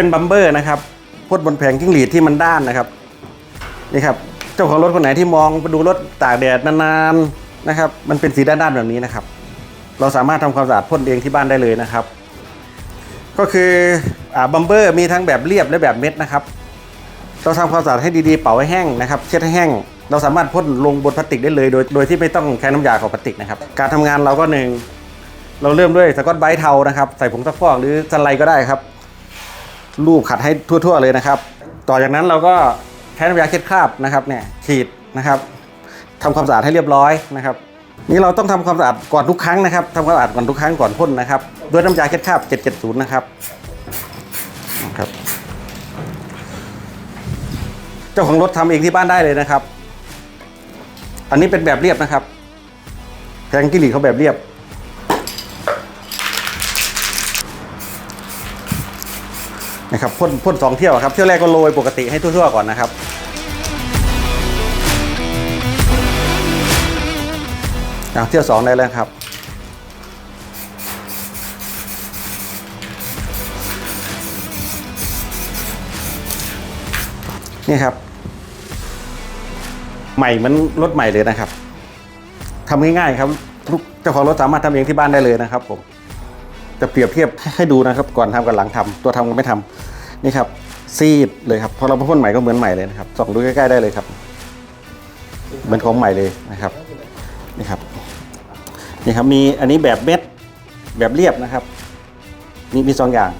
เป็นบัมเบอร์นะครับพ่นบนแผงกิ้งหรีดที่มันด้านนะครับนี่ครับเจ้าของรถคนไหนที่มองไปดูรถตากแดดนานๆนะครับ มันเป็นสีด้านๆแบบนี้นะครับ เราสามารถทำความสะอาดพ่นเองที่บ้านได้เลยนะครับ ก็คืออบัมเบอร์มีทั้งแบบเรียบและแบบเม็ดนะครับ เราทำความสะอาดให้ดีๆเป่าให้แห้งนะครับเช็ดให้แห้ง เราสามารถพ่นลงบนพลาสติกได้เลย โดยโดยที่ไม่ต้องใช้น้ำยาของพลาสติกนะครับ การทำงานเราก็หนึ่งเราเริ่มด้วยสกอตไบรท์เทานะครับ ใส่ผงซักฟอกหรือสไลก็ได้ครับ ลูบขัดให้ทั่ว ๆ เลยนะครับ ต่อจากนั้นเราก็ใช้น้ำยาเช็ดคราบนะครับเนี่ยฉีดนะครับทำความสะอาดให้เรียบร้อยนะครับนี่เราต้องทำความสะอาดก่อนทุกครั้งนะครับทำความสะอาดก่อนทุกครั้งก่อนพ่นนะครับด้วยน้ำยาเช็ดคราบ 770 นะครับครับ เจ้าของรถทำเองที่บ้านได้เลยนะครับ อันนี้เป็นแบบเรียบนะครับแพงกิลีเขาแบบเรียบ นะครับพ่นพ่นสองเที่ยวครับเที่ยวแรกก็โรยปกติให้ทั่วๆก่อนนะครับเอาเที่ยวสองได้แล้วครับนี่ครับ ใหม่เหมันรถใหม่เลยนะครับทำง่ายๆครับเจ้าของรถสามารถทำเองที่บ้านได้เลยนะครับผม จะเปรียบเทียบให้ดูนะครับ ก่อนทำกับหลังทำตัวทำกับไม่ทำนี่ครับ ซีดเลยครับพอเราพ่นใหม่ก็เหมือนใหม่เลยนะครับส่องดูใกล้ๆได้เลยครับ เหมือนของใหม่เลยนะครับนี่ครับนี่ครับมีอันนี้แบบเม็ดแบบเรียบนะครับมีมีสองอย่าง